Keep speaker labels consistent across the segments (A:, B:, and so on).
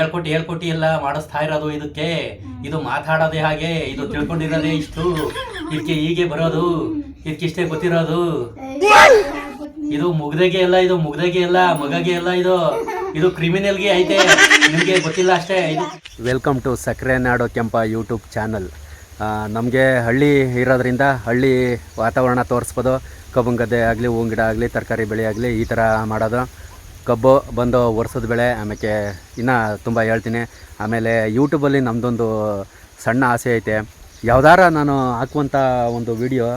A: ಹೇಳ್ಕೊಟ್ಟು ಹೇಳ್ಕೊಟ್ಟಿ ಎಲ್ಲ ಮಾಡಿಸ್ತಾ ಇರೋದು ಇದಕ್ಕೆ. ಇದು ಮಾತಾಡೋದೇ ಹಾಗೆ ಇದು ತಿಳ್ಕೊಂಡಿರೋದೇ ಇಷ್ಟು. ಇದಕ್ಕೆ ಹೀಗೆ ಬರೋದು ಇದಕ್ಕೆ ಇಷ್ಟೇ ಗೊತ್ತಿರೋದು. ಇದು ಮುಗ್ದಗೆ ಎಲ್ಲ ಇದು ಮುಗ್ದಗೆ ಎಲ್ಲ ಮಗಗೆ ಎಲ್ಲ ಇದು. ಇದು ಕ್ರಿಮಿನಲ್ಗೆ ಐತೆ. ನಿಮಗೆ ಗೊತ್ತಿಲ್ಲ ಅಷ್ಟೇ. ಇದು ವೆಲ್ಕಮ್ ಟು ಸಕ್ಕರೆ ನಾಡು ಕೆಂಪ ಯೂಟ್ಯೂಬ್ ಚಾನಲ್. ನಮಗೆ ಹಳ್ಳಿ ಇರೋದ್ರಿಂದ ಹಳ್ಳಿ ವಾತಾವರಣ ತೋರಿಸ್ಬೋದು. ಕಬ್ಬು ಗದ್ದೆ ಆಗಲಿ ಹೂವಿನ ಗಿಡ ಆಗಲಿ ತರಕಾರಿ ಬೆಳೆ ಆಗಲಿ ಈ ಥರ ಮಾಡೋದು. ಕಬ್ಬು ಬಂದು ವರ್ಷದ ಬೆಳೆ ಆಮೇಲೆ ಇನ್ನೂ ತುಂಬ ಹೇಳ್ತೀನಿ. ಆಮೇಲೆ ಯೂಟ್ಯೂಬಲ್ಲಿ ನಮ್ಮದೊಂದು ಸಣ್ಣ ಆಸೆ ಐತೆ. ಯಾವ್ದಾರ ನಾನು ಹಾಕುವಂಥ ಒಂದು ವಿಡಿಯೋ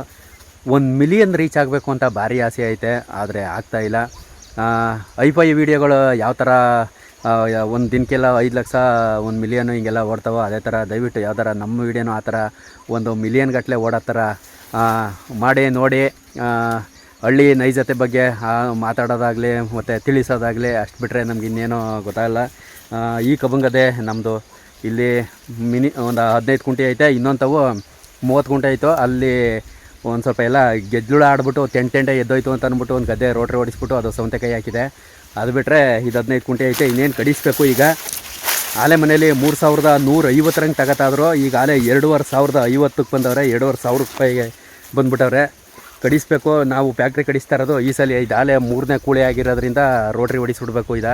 A: ಒಂದು ಮಿಲಿಯನ್ ರೀಚ್ ಆಗಬೇಕು ಅಂತ ಭಾರಿ ಆಸೆ ಐತೆ, ಆದರೆ ಆಗ್ತಾಯಿಲ್ಲ ಐಫೈ ವಿಡಿಯೋಗಳು ಯಾವ ಥರ ಒಂದು ದಿನಕ್ಕೆಲ್ಲ ಐದು ಲಕ್ಷ, ಒಂದು ಮಿಲಿಯನ್ ಹಿಂಗೆಲ್ಲ ಓಡ್ತಾವೋ, ಅದೇ ಥರ ದಯವಿಟ್ಟು ಯಾವ್ದಾರ ನಮ್ಮ ವಿಡಿಯೋನು ಆ ಥರ ಒಂದು ಮಿಲಿಯನ್ ಗಟ್ಟಲೆ ಓಡೋ ಥರ ಮಾಡಿ ನೋಡಿ ಹಳ್ಳಿ ನೈಜತೆ ಬಗ್ಗೆ ಮಾತಾಡೋದಾಗಲಿ, ಮತ್ತು ತಿಳಿಸೋದಾಗಲಿ ಅಷ್ಟು ಬಿಟ್ಟರೆ ನಮ್ಗೆ ಇನ್ನೇನು ಗೊತ್ತಾಗಲ್ಲ. ಈ ಕಬ್ಬಂಗದೆ ನಮ್ಮದು ಇಲ್ಲಿ ಮಿನಿ, ಒಂದು ಹದಿನೈದು ಕುಂಟೆ ಐತೆ ಇನ್ನೊಂಥವು ಮೂವತ್ತು ಕುಂಟೆ ಆಯಿತು ಅಲ್ಲಿ ಒಂದು ಸ್ವಲ್ಪ ಎಲ್ಲ ಗೆಜ್ಜುಳ ಆಡ್ಬಿಟ್ಟು ತೆಂಟೆಂಟೆ ತೆಂಟೆ ಎದ್ದೋಯ್ತು ಅಂತ ಅಂದ್ಬಿಟ್ಟು ಒಂದು ಗದ್ದೆ ರೋಟ್ರಿ ಓಡಿಸ್ಬಿಟ್ಟು ಅದು ಸೌತೆಕಾಯಿ ಹಾಕಿದೆ. ಅದು ಬಿಟ್ಟರೆ ಇದು ಹದಿನೈದು ಕುಂಟೆ ಐತೆ, ಇನ್ನೇನು ಕಡಿಸ್ಬೇಕು ಈಗ? ಆಲೆ ಮನೇಲಿ ಮೂರು ಸಾವಿರದ ನೂರ ಐವತ್ತರಂಗೆ ತಗೋತಾದ್ರು, ಈಗ ಆಲೆ ಎರಡೂವರೆ ಸಾವಿರದ ಐವತ್ತಕ್ಕೆ ಬಂದವ್ರೆ, ಎರಡೂವರೆ ಸಾವಿರ ರೂಪಾಯಿಗೆ ಬಂದ್ಬಿಟ್ಟವ್ರೆ. ಕಡಿಸ್ಬೇಕು, ನಾವು ಫ್ಯಾಕ್ಟ್ರಿ ಕಡಿಸ್ತಾ ಇರೋದು, ಈ ಸಲ ಇದು ಆಲೆ ಮೂರನೇ ಕೂಳೆ ಆಗಿರೋದ್ರಿಂದ ರೋಟ್ರಿ ಹೊಡಿಸ್ಬಿಡ್ಬೇಕು ಇದು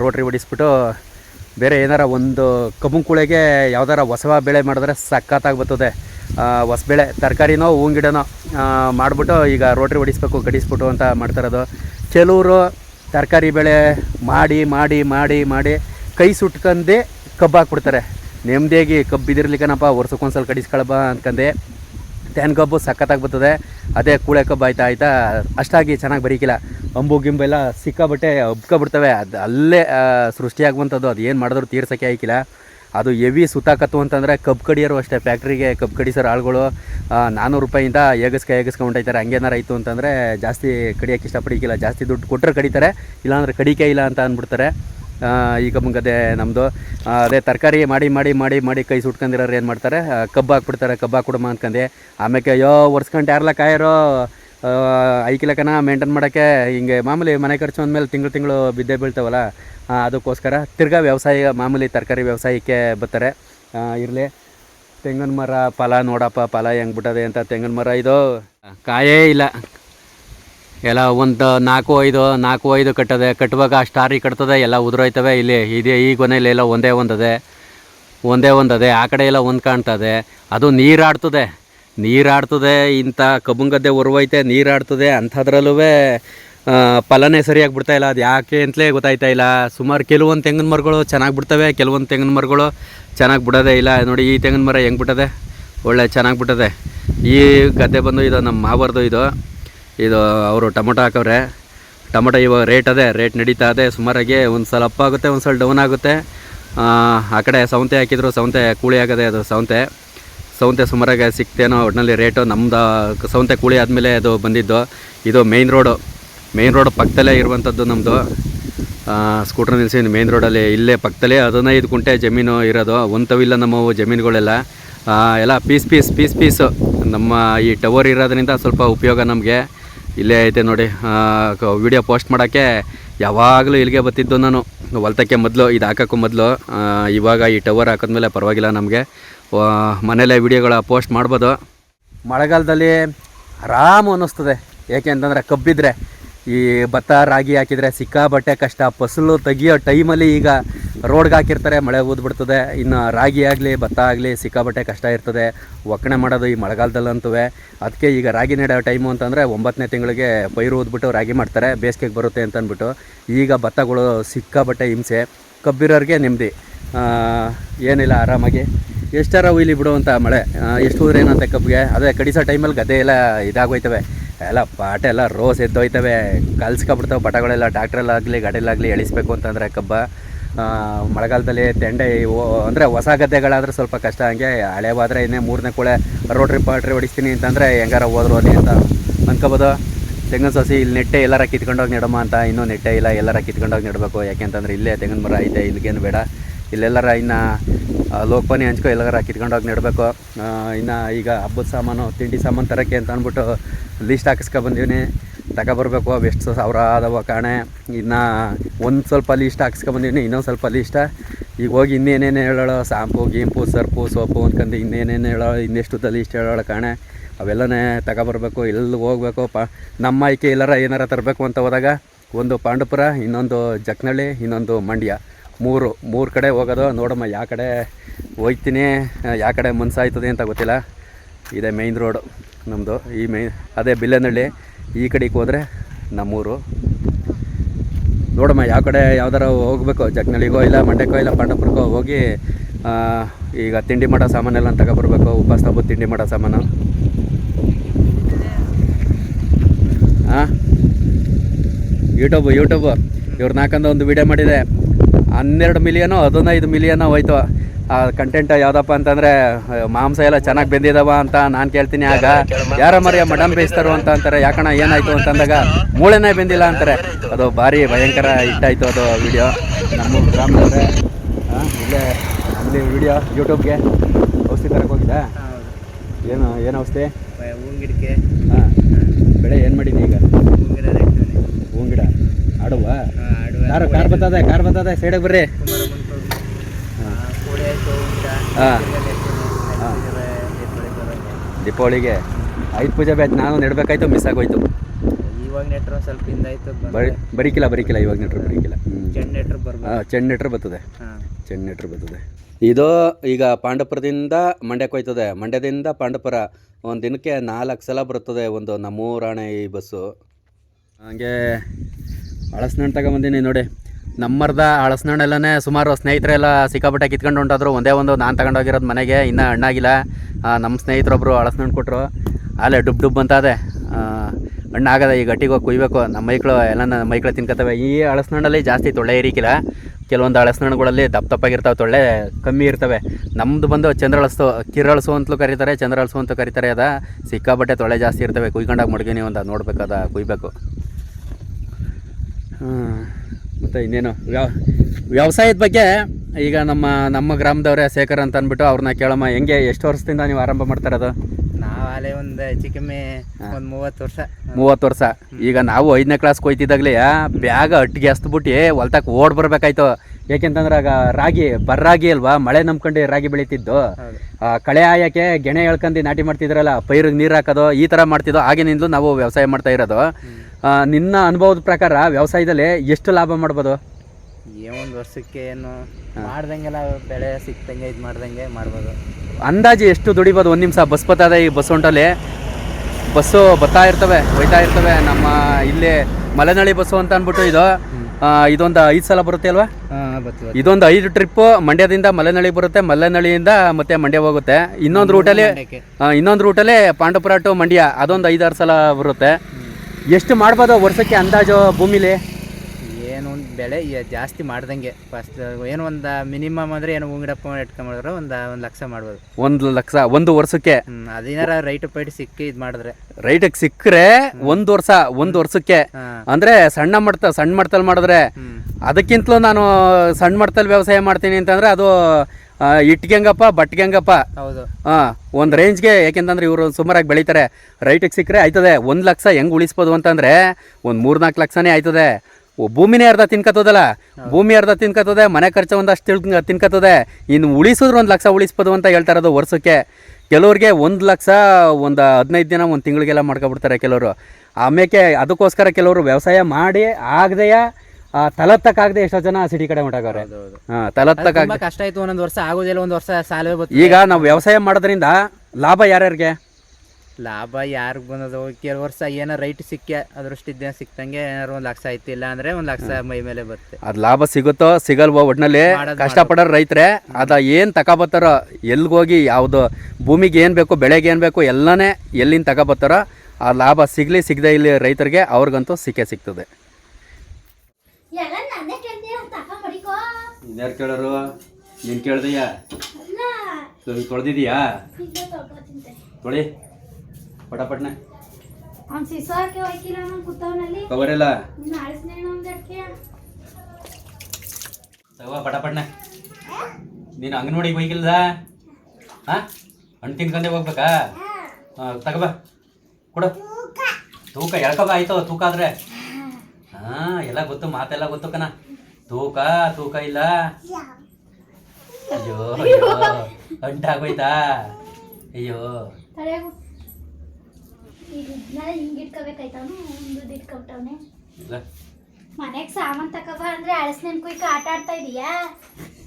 A: ರೋಟ್ರಿ ಹೊಡಿಸ್ಬಿಟ್ಟು ಬೇರೆ ಏನಾರ ಒಂದು ಕಬ್ಬು ಕೂಳೆಗೆ ಯಾವ್ದಾರ ಹೊಸ ಬೆಳೆ ಮಾಡಿದ್ರೆ ಸಖತ್ತಾಗಿ ಬರ್ತದೆ. ಹೊಸ ತರಕಾರಿನೋ ಹೂವಿನ ಗಿಡನೋ ಮಾಡಿಬಿಟ್ಟು ಈಗ ರೋಟ್ರಿ ಹೊಡಿಸ್ಬೇಕು, ಕಡಿಸ್ಬಿಟ್ಟು ಅಂತ ಮಾಡ್ತಾಯಿರೋದು ಕೆಲವರು ತರಕಾರಿ ಬೆಳೆ ಮಾಡಿ ಮಾಡಿ ಮಾಡಿ ಮಾಡಿ ಕೈ ಸುಟ್ಕೊಂಡೇ ಕಬ್ಬು ಹಾಕ್ಬಿಡ್ತಾರೆ. ನೆಮ್ಮದಿಯಾಗಿ ಕಬ್ಬು ಬಿದಿರ್ಲಿಕ್ಕನಪ್ಪ ವರ್ಷಕ್ಕೊಂದ್ಸಲ ಕಡಿಸ್ಕೊಳ್ಬಾ ಅನ್ಕಂಡೆ ತೆನ್ ಕಬ್ಬು ಸಖತ್ತಾಗಿ ಬರ್ತದೆ. ಅದೇ ಕೂಳೆ ಕಬ್ಬು ಆಯ್ತಾ ಅಷ್ಟಾಗಿ ಚೆನ್ನಾಗಿ ಬರೀಕಿಲ್ಲ. ಅಂಬು ಗಿಂಬು ಎಲ್ಲ ಸಿಕ್ಕಾಬಟ್ಟೆ ಹಬ್ಕೊಬಿಡ್ತವೆ ಅದು ಅಲ್ಲೇ ಸೃಷ್ಟಿಯಾಗುವಂಥದ್ದು. ಅದು ಏನು ಮಾಡಿದ್ರು ತೀರ್ಸೋಕ್ಕೆ ಆಯ್ಕಿಲ್ಲ. ಅದು ಎವಿ ಸುತ್ತಾಕತ್ತು ಅಂತಂದರೆ ಕಬ್ಬು ಕಡಿಯೋರು ಅಷ್ಟೇ. ಫ್ಯಾಕ್ಟ್ರಿಗೆ ಕಬ್ಬು ಕಡಿಸೋರು ಆಳುಗಳು ನಾನ್ನೂರು ರೂಪಾಯಿಂದ ಏಗಸ್ಕ ಏಗಸ್ಕೊಂಡೈತಾರೆ ಹಂಗೇನಾರು ಆಯಿತು ಅಂತಂದರೆ ಜಾಸ್ತಿ ಕಡಿಯೋಕ್ಕೆ ಇಷ್ಟಪಡಿಕಿಲ್ಲ. ಜಾಸ್ತಿ ದುಡ್ಡು ಕೊಟ್ಟರೆ ಕಡಿತಾರೆ. ಇಲ್ಲಾಂದ್ರೆ ಕಡಿಕೆ ಇಲ್ಲ ಅಂತ ಅಂದ್ಬಿಡ್ತಾರೆ. ಆ, ಈ ಕಬ್ಬು ಗದ್ದೆ ನಮ್ಮದು ಅದೇ ತರಕಾರಿ ಮಾಡಿ ಮಾಡಿ ಮಾಡಿ ಮಾಡಿ ಕೈ ಸುಟ್ಕೊಂಡಿರೋರು ಏನು ಮಾಡ್ತಾರೆ? ಕಬ್ಬು ಹಾಕ್ಬಿಡ್ತಾರೆ ಕಬ್ಬು ಹಾಕ್ಬಿಡಮ್ಮ ಅಂದ್ಕೊಂಡೆ ಆಮೇಲೆ ಅಯ್ಯೋ ಒರ್ಸ್ಕೊಂಡು ಯಾರಲ್ಲ ಕಾಯರೋ? ಐಕಿಲಕನ ಮೇಂಟೈನ್ ಮಾಡೋಕ್ಕೆ ಹಿಂಗೆ ಮಾಮೂಲಿ ಮನೆ ಖರ್ಚು ಅಂದಮೇಲೆ ತಿಂಗಳು ತಿಂಗಳು ಬಿದ್ದೆ ಬೀಳ್ತಾವಲ್ಲ ಅದಕ್ಕೋಸ್ಕರ ತಿರ್ಗಾ ವ್ಯವಸಾಯ ಮಾಮೂಲಿ ತರಕಾರಿ ವ್ಯವಸಾಯಕ್ಕೆ ಬರ್ತಾರೆ. ಇರಲಿ. ತೆಂಗಿನ ಮರ ಫಲ ನೋಡಪ್ಪ ಫಲ ಹೆಂಗೆ ಬಿಟ್ಟದೆ ಅಂತ ತೆಂಗಿನ ಮರ ಇದು. ಕಾಯೇ ಇಲ್ಲ. ಎಲ್ಲ ಒಂದು ನಾಲ್ಕು ಐದು ನಾಲ್ಕು ಐದು ಕಟ್ಟದೆ, ಕಟ್ಟುವಾಗ ಆ ಸ್ಟಾರಿ ಕಟ್ತದೆ, ಎಲ್ಲ ಉದುರೋಯ್ತವೆ. ಇಲ್ಲಿ ಇದೆ ಈ ಕೊನೆಯಲ್ಲಿ ಎಲ್ಲ ಒಂದೇ ಒಂದದೆ ಒಂದೇ ಒಂದದೆ, ಆ ಕಡೆ ಎಲ್ಲ ಒಂದು ಕಾಣ್ತದೆ. ಅದು ನೀರಾಡ್ತದೆ. ನೀರಾಡ್ತದೆ, ಇಂಥ ಕಬ್ಬುಂಗದ್ದೆ ಹೊರವೈತೆ ನೀರಾಡ್ತದೆ ಅಂಥದ್ರಲ್ಲೂ ಫಲನೇ ಸರಿಯಾಗಿ ಬಿಡ್ತಾ ಇಲ್ಲ. ಅದು ಯಾಕೆ ಅಂತಲೇ ಗೊತ್ತಾಯ್ತಾ ಇಲ್ಲ. ಸುಮಾರು ಕೆಲವೊಂದು ತೆಂಗಿನ ಮರಗಳು ಚೆನ್ನಾಗಿ ಬಿಡ್ತವೆ, ಕೆಲವೊಂದು ತೆಂಗಿನ ಮರಗಳು ಚೆನ್ನಾಗಿ ಬಿಡೋದೇ ಇಲ್ಲ. ನೋಡಿ, ಈ ತೆಂಗಿನ ಮರ ಹೆಂಗೆ ಬಿಟ್ಟದೆ? ಒಳ್ಳೆ ಚೆನ್ನಾಗಿ ಬಿಟ್ಟದೆ. ಈ ಗದ್ದೆ ಬಂದು ಇದು ನಮ್ಮ ಮಾವರ್ದು ಇದು. ಇದು ಅವರು ಟೊಮೊಟೊ ಹಾಕವ್ರೆ. ಟೊಮೊಟೊ ಇವಾಗ ರೇಟ್ ಅದೇ ರೇಟ್ ನಡೀತಾ ಇದೆ. ಸುಮಾರಾಗಿ ಒಂದು ಸಲ ಅಪ್ ಆಗುತ್ತೆ ಒಂದು ಸಲ ಡೌನ್ ಆಗುತ್ತೆ. ಆ, ಕಡೆ ಸೌಂತೆ ಹಾಕಿದ್ರು ಸೌಂತೆ ಕೂಳಿ ಆಗದೆ ಅದು ಸೌಂತೆ. ಸೌಂತೆ ಸುಮಾರಾಗಿ ಸಿಕ್ತೇನೋ ಒಟ್ಟಿನಲ್ಲಿ ರೇಟು ನಮ್ಮದು ಸೌಂತೆ ಕೂಳಿ ಆದಮೇಲೆ ಅದು ಬಂದಿದ್ದು. ಇದು ಮೇಯ್ನ್ ರೋಡು ಮೇಯ್ನ್ ರೋಡ್ ಪಕ್ಕದಲ್ಲೇ ಇರುವಂಥದ್ದು ನಮ್ಮದು ಸ್ಕೂಟ್ರ್ ನಿಲ್ಸಿದ್ದು ಮೇಯ್ನ್ ರೋಡಲ್ಲಿ ಇಲ್ಲೇ ಪಕ್ಕದಲ್ಲೇ ಹದಿನೈದು ಕುಂಟೆ ಜಮೀನು ಇರೋದು. ಒಂಥವಿಲ್ಲ ನಮ್ಮವು ಜಮೀನುಗಳೆಲ್ಲ. ಎಲ್ಲ ಪೀಸ್ ಪೀಸ್ ಪೀಸ್ ಪೀಸು ನಮ್ಮ ಈ ಟವರ್ ಇರೋದ್ರಿಂದ ಸ್ವಲ್ಪ ಉಪಯೋಗ ನಮಗೆ. ಇಲ್ಲೇ ಐತೆ ನೋಡಿ. ವಿಡಿಯೋ ಪೋಸ್ಟ್ ಮಾಡೋಕ್ಕೆ ಯಾವಾಗಲೂ ಇಲ್ಲಿಗೆ ಬರ್ತಿದ್ದು ನಾನು. ಹೊಲ್ತಕ್ಕೆ ಮೊದಲು, ಇದು ಹಾಕೋಕ್ಕೂ ಮೊದಲು. ಇವಾಗ ಈ ಟವರ್ ಹಾಕಿದ್ಮೇಲೆ ಪರವಾಗಿಲ್ಲ ನಮಗೆ. ಮನೇಲೇ ವಿಡಿಯೋಗಳ ಪೋಸ್ಟ್ ಮಾಡ್ಬೋದು. ಮಳೆಗಾಲದಲ್ಲಿ ಆರಾಮು ಅನ್ನಿಸ್ತದೆ. ಏಕೆ ಅಂತಂದರೆ ಕಬ್ಬಿದ್ರೆ, ಈ ಭತ್ತ ರಾಗಿ ಹಾಕಿದರೆ ಸಿಕ್ಕಾಬಟ್ಟೆ ಕಷ್ಟ. ಫಸಲು ತೆಗಿಯೋ ಟೈಮಲ್ಲಿ ಈಗ ರೋಡ್ಗೆ ಹಾಕಿರ್ತಾರೆ, ಮಳೆ ಊದ್ಬಿಡ್ತದೆ. ಇನ್ನು ರಾಗಿ ಆಗಲಿ, ಭತ್ತ ಆಗಲಿ ಸಿಕ್ಕಾಬಟ್ಟೆ ಕಷ್ಟ ಇರ್ತದೆ. ಒಕ್ಕಣೆ ಮಾಡೋದು ಈ ಮಳೆಗಾಲದಲ್ಲಂತೂ ಅದಕ್ಕೆ ಈಗ ರಾಗಿ ನೆಡೋ ಟೈಮು ಅಂತಂದರೆ ಒಂಬತ್ತನೇ ತಿಂಗಳಿಗೆ ಪೈರು ಊದ್ಬಿಟ್ಟು ರಾಗಿ ಮಾಡ್ತಾರೆ, ಬೇಸಿಗೆಗೆ ಬರುತ್ತೆ ಅಂತ ಅಂದ್ಬಿಟ್ಟು ಈಗ ಭತ್ತಗಳು ಸಿಕ್ಕಾಬಟ್ಟೆ ಹಿಂಸೆ. ಕಬ್ಬಿರೋರಿಗೆ ನೆಮ್ಮದಿ. ಏನಿಲ್ಲ, ಆರಾಮಾಗಿ. ಎಷ್ಟಾರ ಉಯ್ಲಿ ಬಿಡುವಂಥ ಮಳೆ. ಎಷ್ಟು ಊರೇನಂತೆ ಕಬ್ಬಿಗೆ? ಅದೇ ಕಡಿಸೋ ಟೈಮಲ್ಲಿ ಗದ್ದೆ ಎಲ್ಲ ಇದಾಗೋಯ್ತವೆ. ಎಲ್ಲ ಪಾಟ ಎಲ್ಲ ರೋಸ್ ಎದ್ದೋಯ್ತವೆ. ಕಲ್ಸ್ಕೊಬಿಡ್ತಾವೆ ಪಟಗಳೆಲ್ಲ ಟ್ಯಾಕ್ಟ್ರಲ್ಲಾಗಲಿ ಗಾಡಿಯಲ್ಲಾಗಲಿ ಎಳಿಸ್ಬೇಕು ಅಂತಂದರೆ ಕಬ್ಬ. ಮಳೆಗಾಲದಲ್ಲಿ ತೆಂಡೆ ಅಂದರೆ ಹೊಸ ಗದ್ದೆಗಳಾದ್ರೆ ಸ್ವಲ್ಪ ಕಷ್ಟ. ಹಂಗೆ ಹಳೆವಾದ್ರೆ ಇನ್ನೇ ಮೂರನೇ ಕೂಳೆ ರೋಟ್ರಿ ಪಾಟ್ರಿ ಹೊಡಿಸ್ತೀನಿ ಅಂತಂದರೆ ಹೆಂಗಾರ ಹೋದ್ರು ಅದೇ ಅಂತ ಅಂದ್ಕೋಬೋದು ತೆಂಗಿನ ಸಸಿ ಇಲ್ಲಿ ನೆಟ್ಟೆ ಎಲ್ಲಾರ ಕಿತ್ಕೊಂಡೋಗಿ ನೆಡಮ್ಮ ಅಂತ ಇನ್ನೂ ನೆಟ್ಟೆ ಇಲ್ಲ, ಎಲ್ಲಾರ ಕಿತ್ಕೊಂಡೋಗಿ ನೆಡಬೇಕು. ಯಾಕೆಂತಂದ್ರೆ ಇಲ್ಲೇ ತೆಂಗಿನ ಮರ ಐತೆ, ಇಲ್ಲಿಗೇನು ಬೇಡ. ಇಲ್ಲೆಲ್ಲರ ಇನ್ನು ಲೋಕಪಾನಿ ಹಂಚ್ಕೊ ಎಲ್ಲಾರ ಕಿತ್ಕೊಂಡೋಗಿ ನೆಡಬೇಕು. ಇನ್ನು ಈಗ ಹಬ್ಬದ ಸಾಮಾನು, ತಿಂಡಿ ಸಾಮಾನು ತರೋಕ್ಕೆ ಅಂತ ಅಂದ್ಬಿಟ್ಟು ಲೀಸ್ಟ್ ಹಾಕಿಸ್ಕೊ ಬಂದೀನಿ ತಗೊಬರ್ಬೇಕು ಅವು ಎಷ್ಟು ಸಾವಿರ ಅದಾವ ಕಾಣೆ. ಇನ್ನು ಒಂದು ಸ್ವಲ್ಪ ಲೀಸ್ಟ್ ಹಾಕ್ಸ್ಕೊಂಡ್ ಬಂದೀನಿ ಇನ್ನೊಂದು ಸ್ವಲ್ಪ ಲೀಸ್ಟ ಈಗ ಹೋಗಿ ಇನ್ನೇನೇನು ಹೇಳೋಳು? ಶಾಂಪು, ಗೀಂಪು, ಸರ್ಪು, ಸೋಪು ಅಂದ್ಕೊಂಡು ಇನ್ನೇನೇನು ಹೇಳೋ ಇನ್ನೆಷ್ಟು ಇಷ್ಟು ಹೇಳೋಳು ಕಾಣೆ. ಅವೆಲ್ಲನೇ ತಗೊಬರ್ಬೇಕು ಎಲ್ಲಿ ಹೋಗ್ಬೇಕು? ಪ, ನಮ್ಮ ಆಯ್ಕೆ ಎಲ್ಲಾರ ಏನಾರ ತರಬೇಕು ಅಂತ ಹೋದಾಗ, ಒಂದು ಪಾಂಡುಪುರ, ಇನ್ನೊಂದು ಜಕ್ನಳ್ಳಿ, ಇನ್ನೊಂದು ಮಂಡ್ಯ. ಮೂರು ಮೂರು ಕಡೆ ಹೋಗೋದು. ನೋಡಮ್ಮ ಯಾವ ಕಡೆ ಹೋಗ್ತೀನಿ ಯಾವ ಕಡೆ ಮನ್ಸಾಯ್ತದೆ ಅಂತ ಗೊತ್ತಿಲ್ಲ. ಇದೇ ಮೇಯ್ನ್ ರೋಡು ನಮ್ಮದು ಈ ಮೈ ಅದೇ ಬಿಲ್ಲನಹಳ್ಳಿ ಈ ಕಡೆಗೆ ಹೋದರೆ ನಮ್ಮೂರು. ನೋಡಮ್ಮ, ಯಾವ ಕಡೆ ಯಾವ್ದಾರ ಹೋಗ್ಬೇಕು ಜಗ್ನಳ್ಳಿಗೋ ಇಲ್ಲ ಮಂಡ್ಯಕ್ಕೋ ಇಲ್ಲ ಪಾಂಡಪುರಕ್ಕೋ ಹೋಗಿ ಈಗ ತಿಂಡಿ ಮಾಡೋ ಸಾಮಾನೆಲ್ಲ ತಗೊಬರ್ಬೇಕು, ಉಪವಾಸ ಹಬ್ಬದ ತಿಂಡಿ ಮಾಡೋ ಸಾಮಾನು. ಹಾಂ ಯೂಟ್ಯೂಬ್ ಯೂಟ್ಯೂಬ್ ಇವ್ರು ನಾಲ್ಕಂದ ಒಂದು ವಿಡಿಯೋ ಮಾಡಿದೆ. ಹನ್ನೆರಡು ಮಿಲಿಯನೋ ಹದಿನೈದು ಮಿಲಿಯನೋ ಹೋಯ್ತು. ಆ ಕಂಟೆಂಟ್ ಯಾವ್ದಪ್ಪ ಅಂತಂದ್ರೆ ಮಾಂಸ ಎಲ್ಲ ಚೆನ್ನಾಗಿ ಬೆಂದಿದವ ಅಂತ ನಾನು ಕೇಳ್ತೀನಿ ಆಗ. ಯಾರ ಮರಿಯ ಮಡಮ್ ಬೇಯಿಸ್ತಾರೋ ಅಂತ ಅಂತಾರೆ. ಯಾಕಣ ಏನಾಯ್ತು ಅಂತಂದಾಗ ಮೂಳೆನೇ ಬೆಂದಿಲ್ಲ ಅಂತಾರೆ. ಅದು ಭಾರಿ ಭಯಂಕರ ಹಿಟ್ಟಾಯ್ತು ಅದು ವಿಡಿಯೋ ನಮ್ಮ ಗ್ರಾಮದವ್ರೆ ಹಾಂ ಇಲ್ಲೇ ನಮ್ಮಲ್ಲಿ ವಿಡಿಯೋ ಯೂಟ್ಯೂಬ್ಗೆ ಔಷಧಿ ತರಕ್ಕೆ ಹೋಗಿದ್ದೆ? ಏನು ಏನು ಔಷಧಿ?
B: ಹೂಂಗಿಡಕ್ಕೆ
A: ಹಾಂ. ಬೆಳೆ ಏನು ಮಾಡಿದ್ದೆ ಈಗ?
B: ಹೂಂಗಿಡ ನೆಡ್ತೀವಿ
A: ಹೂವಿನ ಗಿಡ. ಆಡುವ? ಕಾರ್ ಕಾರ್ ಬರ್ತದೆ ಕಾರ್ ಬರ್ತದೆ ಸೈಡಿಗೆ ಬರ್ರಿ
B: ಕುಮಾರ ಮುಂತೋಗಿ ಕೋಳಿ ಆಯ್ತು ಹೂಂಗಿಡ
A: ಹಾಂ. ದೀಪಾವಳಿಗೆ ಐದು ಪೂಜೆ ಬೇಕು ನಾನು ನೆಡ್ಬೇಕಾಯ್ತು ಮಿಸ್ ಆಗೋಯ್ತು.
B: ಇವಾಗ ನೆಟ್ರು ಸ್ವಲ್ಪ ಹಿಂದಾಯ್ತು
A: ಬರಿ ಬರೀಕಿಲ್ಲ ಬರೀಕಿಲ್ಲ ಇವಾಗ ನೆಟ್ರು ಬರೀಕಿಲ್ಲ.
B: ಚೆಂಡು ನೆಟ್ರು ಬರ್ಬೋದು.
A: ಹಾಂ ಚೆಂಡು ನೆಟ್ರು ಬರ್ತದೆ.
B: ಚೆಂಡ್
A: ಚೆಂಡು ನೆಟ್ರು ಬರ್ತದೆ. ಇದು ಈಗ ಪಾಂಡಪುರದಿಂದ ಮಂಡ್ಯಕ್ಕೆ ಹೋಯ್ತದೆ. ಮಂಡ್ಯದಿಂದ ಪಾಂಡಪುರ ಒಂದು ದಿನಕ್ಕೆ ನಾಲ್ಕು ಸಲ ಬರ್ತದೆ ಒಂದು ನಮ್ಮೂರಾಣೆ ಈ ಬಸ್ಸು. ಹಂಗೆ ಹಳಸ್ನಣ್ಣ ತಗೊಂಬಂದೀನಿ ನೋಡಿ. ನಮ್ಮರ್ದ ಹಳಸ್ನಣ್ಣೆಲ್ಲೇ ಸುಮಾರು ಸ್ನೇಹಿತರೆಲ್ಲ ಸಿಕ್ಕಾಪಟ್ಟೆ ಕಿತ್ಕೊಂಡು ಹೊಂಟಾದ್ರು. ಒಂದೇ ಒಂದು ನಾನು ತಗೊಂಡೋಗಿರೋದು ಮನೆಗೆ, ಇನ್ನೂ ಹಣ್ಣಾಗಿಲ್ಲ ನಮ್ಮ ಸ್ನೇಹಿತರೊಬ್ಬರು ಹಳಸ್ನಣ್ಣು ಕೊಟ್ಟರು ಅಲ್ಲೇ ಡುಬ್ ಡುಬ್ ಅಂತ ಅದೇ. ಈ ಗಟ್ಟಿಗೆ ಹೋಗಿ ಕುಯ್ಬೇಕು. ನಮ್ಮ ಮೈಕ್ಳು ಎಲ್ಲ ನಮ್ಮ ಮೈಕ್ಳು ತಿನ್ಕೋತವೆ ಈ ಹಳಸ್ನಣ್ಣಲ್ಲಿ ಜಾಸ್ತಿ ತೊಳ್ಳೆ ಇರಿಕಿಲ್ಲ ಕೆಲವೊಂದು ಹಳಸ್ನಣ್ಣುಗಳಲ್ಲಿ ದಪ್ಪ ತಪ್ಪಾಗಿರ್ತಾವೆ ತೊಳ್ಳೆ ಕಮ್ಮಿ ಇರ್ತವೆ. ನಮ್ಮದು ಬಂದು ಚಂದ್ರಳಸು ಕಿರಳಸು ಅಂತಲೂ ಕರೀತಾರೆ ಚಂದ್ರಳಸು ಅಂತ ಕರೀತಾರೆ ಅದ. ಸಿಕ್ಕಾಪಟ್ಟೆ ತೊಳೆ ಜಾಸ್ತಿ ಇರ್ತವೆ. ಕುಯ್ಕೊಂಡಾಗ ಮಡ್ಗಿನಿ ಅಂತ ನೋಡ್ಬೇಕಾದ ಕುಯ್ಬೇಕು. ಹಾಂ ಮತ್ತು ಇನ್ನೇನು? ವ್ಯವ ವ್ಯವಸಾಯದ ಬಗ್ಗೆ ಈಗ ನಮ್ಮ ನಮ್ಮ ಗ್ರಾಮದವರೇ ಶೇಖರ್ ಅಂತ ಅಂದ್ಬಿಟ್ಟು ಅವ್ರನ್ನ ಕೇಳಮ್ಮ ಹೆಂಗೆ ಎಷ್ಟು ವರ್ಷದಿಂದ ನೀವು ಆರಂಭ ಮಾಡ್ತಾರದು
B: ನಾವು ಅಲ್ಲೇ ಒಂದು ಹೆಚ್ಚು ಕಮ್ಮಿ ಒಂದು ಮೂವತ್ತು ವರ್ಷ.
A: ಮೂವತ್ತು ವರ್ಷ. ಈಗ ನಾವು ಐದನೇ ಕ್ಲಾಸ್ ಕೊಯ್ತಿದ್ದಾಗಲೇ ಬ್ಯಾಗ ಅಟ್ಟಿಗೆ ಹಸ್ದ್ಬಿಟ್ಟು ಹೊಲ್ತಕ್ಕೆ ಓಡ್ ಬರ್ಬೇಕಾಯ್ತು. ಯಾಕೆಂತಂದ್ರೆ ಆಗ ರಾಗಿ ಬರ್ರಾಗಿ ಅಲ್ವಾ? ಮಳೆ ನಂಬ್ಕೊಂಡು ರಾಗಿ ಬೆಳೀತಿದ್ದು. ಆ, ಕಳೆ ಆಯಕ್ಕೆ ಗೆಣೆ ಎಳ್ಕೊಂಡು ನಾಟಿ ಮಾಡ್ತಿದ್ರಲ್ಲ ಪೈರಿಗೆ ನೀರು ಹಾಕೋದು ಈ ಥರ ಮಾಡ್ತಿದ್ದೋ ಆಗಿನಿಂದಲೂ ನಾವು ವ್ಯವಸಾಯ ಮಾಡ್ತಾ ಇರೋದು. ನಿನ್ನ ಅನುಭವದ ಪ್ರಕಾರ ವ್ಯವಸಾಯದಲ್ಲಿ ಎಷ್ಟು ಲಾಭ ಮಾಡ್ಬೋದು?
B: ಏ ಒಂದು ವರ್ಷಕ್ಕೆ ಏನು ಮಾಡ್ದಂಗೆಲ್ಲ ಬೆಳೆ ಸಿಕ್ತಂಗೆ ಇದು ಮಾಡ್ದಂಗೆ ಮಾಡ್ಬೋದು.
A: ಅಂದಾಜು ಎಷ್ಟು ದುಡಿಬೋದು? ಒಂದು ನಿಮಿಷ ಬಸ್ ಬತ್ತಾದ ಈ ಬಸ್ ಹೊಂಟಲ್ಲಿ. ಬಸ್ಸು ಬರ್ತಾ ಇರ್ತವೆ ಹೋಯ್ತಾ ಇರ್ತವೆ. ನಮ್ಮ ಇಲ್ಲಿ ಮಲೆನಳ್ಳಿ ಬಸ್ಸು ಅಂತ ಅಂದ್ಬಿಟ್ಟು ಇದು. ಇದೊಂದು ಐದು ಸಲ ಬರುತ್ತೆ ಅಲ್ವಾ? ಇದೊಂದು ಐದು ಟ್ರಿಪ್ಪು ಮಂಡ್ಯದಿಂದ ಮಲೆನಳ್ಳಿ ಬರುತ್ತೆ. ಮಲೆನಳ್ಳಿಯಿಂದ ಮತ್ತೆ ಮಂಡ್ಯ ಹೋಗುತ್ತೆ. ಇನ್ನೊಂದು ರೂಟಲ್ಲಿ ಇನ್ನೊಂದು ರೂಟಲ್ಲಿ ಪಾಂಡವಪುರ ಟು ಮಂಡ್ಯ. ಅದೊಂದು ಐದಾರು ಸಲ ಬರುತ್ತೆ. ಎಷ್ಟು ಮಾಡ್ಬೋದು ವರ್ಷಕ್ಕೆ ಅಂದಾಜು ಭೂಮಿಲಿ?
B: ಏನು ಒಂದು ಬೆಳೆ ಜಾಸ್ತಿ ಮಾಡ್ದಂಗೆ. ಫಸ್ಟ್ ಏನು ಒಂದು ಮಿನಿಮಮ್ ಅಂದರೆ ಏನು ಉಂಗಿಡಪ್ಪ ಇಟ್ಕೊಂಡ್ರೆ ಒಂದು ಒಂದು ಲಕ್ಷ ಮಾಡ್ಬೋದು.
A: ಒಂದು ಲಕ್ಷ ಒಂದು ವರ್ಷಕ್ಕೆ?
B: ಅದೇನಾರ ರೈಟ್ ಪೈಟ್ ಸಿಕ್ಕಿ ಇದು ಮಾಡಿದ್ರೆ.
A: ರೈಟಿಗೆ ಸಿಕ್ಕರೆ ಒಂದು ವರ್ಷ ಒಂದು ವರ್ಷಕ್ಕೆ?
B: ಹಾಂ.
A: ಅಂದ್ರೆ ಸಣ್ಣ ಮಟ್ಟ ಸಣ್ಣ ಮಟ್ಟದಲ್ಲಿ ಮಾಡಿದ್ರೆ?
B: ಹ್ಞೂ
A: ಅದಕ್ಕಿಂತಲೂ ನಾನು ಸಣ್ಣ ಮಟ್ಟದಲ್ಲಿ ವ್ಯವಸಾಯ ಮಾಡ್ತೀನಿ ಅಂತಂದ್ರೆ ಅದು ಬಟ್ಟಿಗೆ ಹೆಂಗಪ್ಪ
B: ಹೌದು.
A: ಹಾಂ ಒಂದು ರೇಂಜ್ಗೆ ಯಾಕೆಂತಂದ್ರೆ ಇವರು ಸುಮಾರಾಗಿ ಬೆಳಿತಾರೆ. ರೈಟಿಗೆ ಸಿಕ್ಕರೆ ಆಯ್ತದೆ ಒಂದು ಲಕ್ಷ ಹೆಂಗ್ ಉಳಿಸ್ಬೋದು ಅಂತಂದರೆ ಒಂದು ಮೂರ್ನಾಲ್ಕು ಲಕ್ಷನೇ ಆಯ್ತದೆ. ಓ, ಭೂಮಿನೇ ಅರ್ಧ ತಿನ್ಕತ್ತದಲ್ಲ? ಭೂಮಿ ಅರ್ಧ ತಿನ್ಕತ್ತದೆ ಮನೆ ಖರ್ಚು ಒಂದಷ್ಟು ತಿಳ್ ತಿನ್ಕತ್ತದೆ. ಇನ್ನು ಉಳಿಸಿದ್ರೆ ಒಂದು ಲಕ್ಷ ಉಳಿಸ್ಬೋದು ಅಂತ ಹೇಳ್ತಾ ಅದು ವರ್ಷಕ್ಕೆ. ಕೆಲವ್ರಿಗೆ ಒಂದು ಲಕ್ಷ ಒಂದು ಹದಿನೈದು ದಿನ ಒಂದು ತಿಂಗಳಿಗೆಲ್ಲ ಮಾಡ್ಕೊಬಿಡ್ತಾರೆ ಕೆಲವರು. ಆಮೇಲೆ ಅದಕ್ಕೋಸ್ಕರ ಕೆಲವರು ವ್ಯವಸಾಯ ಮಾಡಿ ಆಗದೆಯ? ತಲತ್ತಕ್ಕಾಗದೆ ಎಷ್ಟೋ ಜನ ಸಿಟಿ ಕಡೆ ಹೊಂಟಾಗವ್ರೆ ಹಾಂ ತಲತ್ತಕ್ಕಾಗ
B: ತುಂಬಾ ಕಷ್ಟ ಆಯ್ತು ಒಂದೊಂದು ವರ್ಷ ಆಗೋದಿಲ್ಲ ಒಂದು ವರ್ಷ ಸಾಲವೇ ಬರ್ತದೆ.
A: ಈಗ ನಾವು ವ್ಯವಸಾಯ ಮಾಡೋದ್ರಿಂದ ಲಾಭ ಯಾರ್ಯಾರಿಗೆ?
B: ಲಾಭ ಯಾರಿಗೆ ಬಂದದು ಕೆಲವು ವರ್ಷ ಏನೋ ರೈಟ್ ಸಿಕ್ಕ ಅದೃಷ್ಟಿದ್ದ ಸಿಕ್ತಂಗೆ ಏನಾರು ಒಂದ್ ಲಕ್ಷ ಆಯ್ತು ಇಲ್ಲ ಅಂದ್ರೆ ಒಂದು ಲಕ್ಷ ಮೈ ಮೇಲೆ ಬರುತ್ತೆ.
A: ಅದು ಲಾಭ ಸಿಗುತ್ತೋ ಸಿಗಲ್ವೋ ಒಟ್ನಲ್ಲಿ
B: ಮಾಡೋದ್
A: ಕಷ್ಟಪಡೋರು ರೈತರೆ ಅದ ಏನು ತಗೊಬತ್ತಾರೋ ಎಲ್ಗೋಗಿ ಯಾವುದು ಭೂಮಿಗೆ ಏನು ಬೇಕು ಬೆಳೆಗೆ ಏನು ಬೇಕು ಎಲ್ಲನೇ ಎಲ್ಲಿಂದ ತಗೋಬತ್ತಾರೋ ಆ ಲಾಭ ಸಿಗಲಿ ಸಿಗದೆ ಇಲ್ಲಿ ರೈತರಿಗೆ ಅವ್ರಿಗಂತೂ ಸಿಕ್ಕೇ ಸಿಗ್ತದೆ.
C: ಎಲ್ಲ ನನ್ನೇ ಕೇಳ್ತೀಯ ತಕ ಮಡಿಕೋ
A: ಇನ್ಯಾರು ಕೇಳೋರು ನೀನು ಕೇಳ್ದೀಯಾ
C: ಅಲ್ಲ
A: ತೊಳೆದಿದೀಯಾ ತೊಳಿ.
C: ಹೋಯ್ಕಿಲ್ಲ ನಾನು ಕೂತವನಲ್ಲಿ
A: ಕವರೆಲ್ಲ
C: ಆಳಿಸ್ನೇಣ ಒಂದಕ್ಕೆ
D: ತಗೋ ಪಟಪಟ್ನೆ. ನೀನು ಅಂಗನವಾಡಿಗೆ ಹೋಗಿಲ್ದ ಹಾಂ? ಹಣ್ಣು ತಿನ್ಕೊಂಡೆ ಹೋಗ್ಬೇಕಾ? ಹಾಂ. ತಗೋಬಾ ಕೊಡು. ತೂಕ. ಎಳ್ಕೊಬ ಆಯ್ತು ತೂಕ ಆದ್ರೆ. ಹಾಂ ಎಲ್ಲ ಗೊತ್ತು ಮಾತೆಲ್ಲ ಗೊತ್ತು ಕಣ. ತೂಕ ತೂಕ ಇಲ್ಲ.
A: ಅಯ್ಯೋ ಅಯ್ಯೋ ಅಂಟಾಗೋಯ್ತಾ ಅಯ್ಯೋ. ಇಲ್ಲ.
C: ಮನೆಗೆ ಸಾಮಾನು ತಗೋಬ ಅಂದ್ರೆ ಅಳಸ್ನೇನ್ ಕುಯ್ಕ ಆಟ ಆಡ್ತಾ ಇದೀಯಾ?